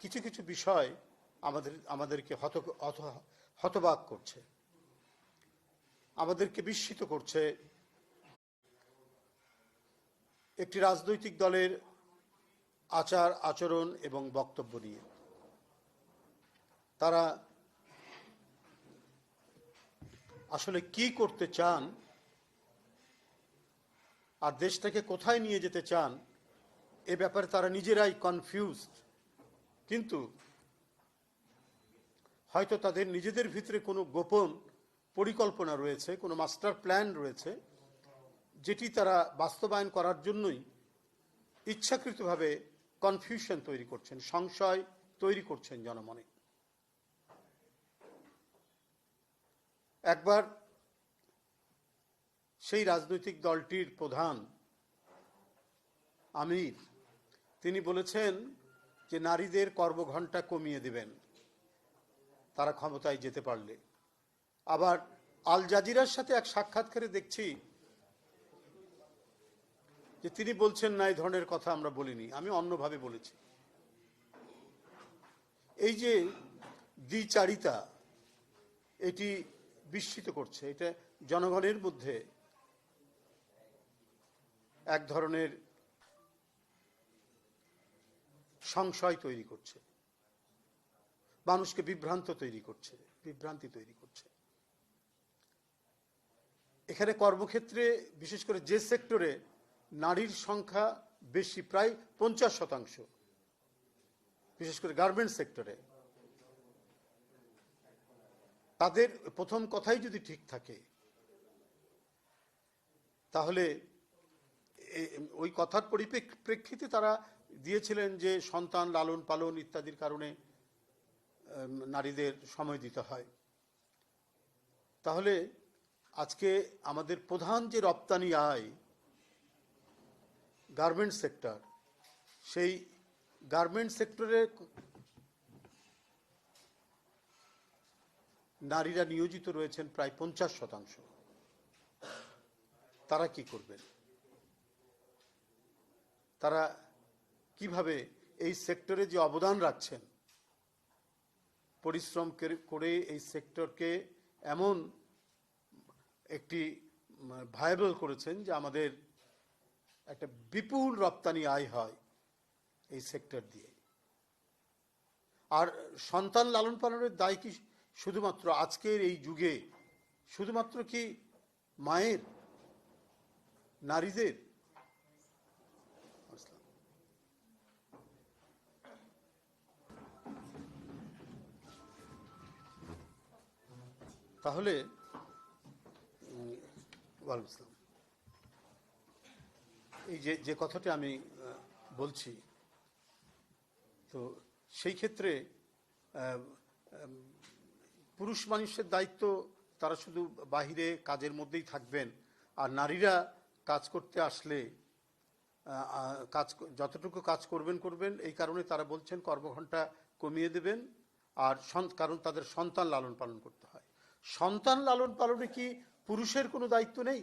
কিছু কিছু বিষয় আমাদের, আমাদেরকে হত, হত- হতবাক করছে। আমাদেরকে বিস্মিত করছে। একটি রাজনৈতিক দলের আচার, আচরণ এবং বক্তব্য নিয়ে। তারা আসলে কি করতে চান আর দেশটাকে কোথায় নিয়ে যেতে চান, এ ব্যাপারে তারা নিজেরাই কনফিউজড কিন্তু হয়তো তাদের নিজেদের ভিতরে কোনো গোপন পরিকল্পনা রয়েছে, কোনো মাস্টার প্ল্যান রয়েছে, যেটি তারা বাস্তবায়ন করার জন্যই ইচ্ছাকৃতভাবে কনফিউশন তৈরি করছেন, সংশয় তৈরি করছেন জনমনে। একবার সেই রাজনৈতিক দলটির প্রধান আমির, তিনি বলেছেন যে নারীদের কর্মঘণ্টা কমিয়ে দেবেন, তারা ক্ষমতায় যেতে পারলে। আবার আল জাজিরার সাথে এক সাক্ষাৎকারে দেখছি যে তিনি বলছেন, না, এই ধরনের কথা আমরা বলিনি, আমি অন্যভাবে বলেছি। এই যে দ্বিচারিতা, এটি বিস্মিত করছে। এটা জনগণের মধ্যে এক ধরনের সংশয় তৈরি করছে। মানুষকে বিভ্রান্ত তৈরি করছে, বিভ্রান্তি তৈরি করছে। এখানে কর্মক্ষেত্রে, বিশেষ করে যে সেক্টরে নারীর সংখ্যা বেশি, প্রায় পঞ্চাশ শতাংশ, বিশেষ করে গার্মেন্টস সেক্টরে, তাদের প্রথম কথাই যদি ঠিক থাকে, তাহলে ওই কথার পরিপ্রেক্ষিতে তারা দিয়েছিলেন যে সন্তান লালন পালন ইত্যাদির কারণে নারীদের সময় দিতে হয়। তাহলে আজকে আমাদের প্রধান যে রপ্তানি আয় গার্মেন্ট সেক্টর, সেই গার্মেন্ট সেক্টরে নারীরা নিয়োজিত রয়েছেন প্রায় পঞ্চাশ শতাংশ। তারা কি করবেন? তারা কীভাবে এই সেক্টরে যে অবদান রাখছেন, পরিশ্রম করে- এই সেক্টরকে এমন একটি ভায়াবল করেছেন যে আমাদের একটা বিপুল রপ্তানি আয় হয় এই সেক্টর দিয়ে। আর সন্তান লালন পালনের দায় কি শুধুমাত্র আজকের এই যুগে? শুধুমাত্র কি মায়ের, নারীদের? তাহলে ওয়ালাইকুম। এই যে যে কথাটি আমি বলছি, তো সেই ক্ষেত্রে পুরুষ মানুষের দায়িত্ব, তারা শুধু বাহিরে কাজের মধ্যেই থাকবেন, আর নারীরা কাজ করতে আসলে কাজ, যতটুকু কাজ করবেন করবেন, এই কারণে তারা বলছেন কর্মঘণ্টা কমিয়ে দেবেন, আর কারণ তাদের সন্তান লালন পালন করতে হয় সন্তান লালন পালনে কি পুরুষের কোনো দায়িত্ব নেই?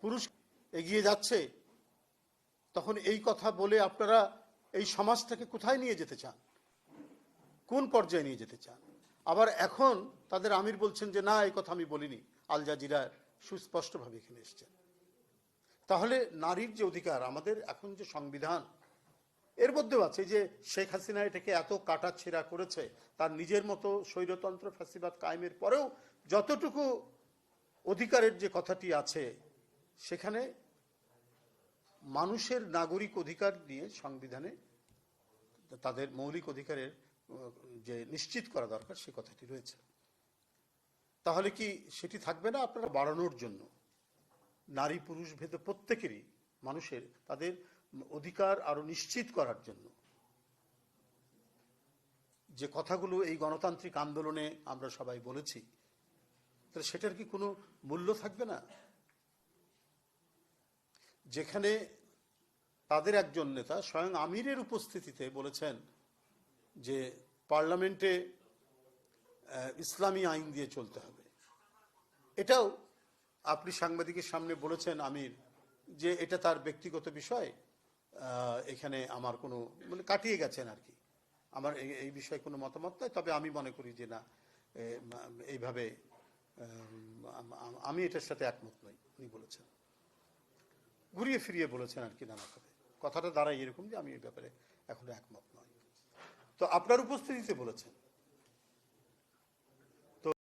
পুরুষ এগিয়ে যাচ্ছে, তখন এই কথা বলে আপনারা এই সমাজটাকে কোথায় নিয়ে যেতে চান? কোন পর্যায়ে নিয়ে যেতে চান? আবার এখন তাদের আমির বলছেন যে, না, এই কথা আমি বলিনি। আল জাজিরা সুস্পষ্টভাবে এখানে এসছেন। তাহলে নারীর যে অধিকার, আমাদের এখন যে সংবিধান এর মধ্যেও আছে যে শেখ হাসিনা এটাকে এত কাটা ছেঁড়া করেছে, তার নিজের মতো স্বৈরতন্ত্র ফ্যাসিবাদ কায়েমের পরেও যতটুকু অধিকারের যে কথাটি আছে, সেখানে মানুষের নাগরিক অধিকার নিয়ে সংবিধানে তাদের মৌলিক অধিকারের, যে নিশ্চিত করা দরকার, সে কথাটি রয়েছে। তাহলে কি সেটি থাকবে না আপনারা বাড়ানোর জন্য? নারী পুরুষ ভেদে প্রত্যেকেরই মানুষের, তাদের অধিকার আরও নিশ্চিত করার জন্য। যে কথাগুলো এই গণতান্ত্রিক আন্দোলনে আমরা সবাই বলেছি, তাহলে সেটার কি কোনো মূল্য থাকবে না? যেখানে তাদের একজন নেতা স্বয়ং আমিরের উপস্থিতিতে বলেছেন যে পার্লামেন্টে ইসলামী আইন দিয়ে চলতে হবে। এটাও আপনি সাংবাদিকের সামনে বলেছেন আমির, যে এটা তার ব্যক্তিগত বিষয়। এখানে আমার কোনো মানে কাটিয়ে গেছেন আর কি। আমার এই- বিষয়ে কোনো মতামত নয় তবে আমি মনে করি যে না এইভাবে আম- এটার সাথে একমত নই, উনি বলেছেন। ঘুরিয়ে ফিরিয়ে বলেছেন আর কি নানাভাবে কথাটা দাঁড়ায় এরকম যে আমি এই ব্যাপারে এখনও একমত নই। তো আপনার উপস্থিতিতে বলেছেন।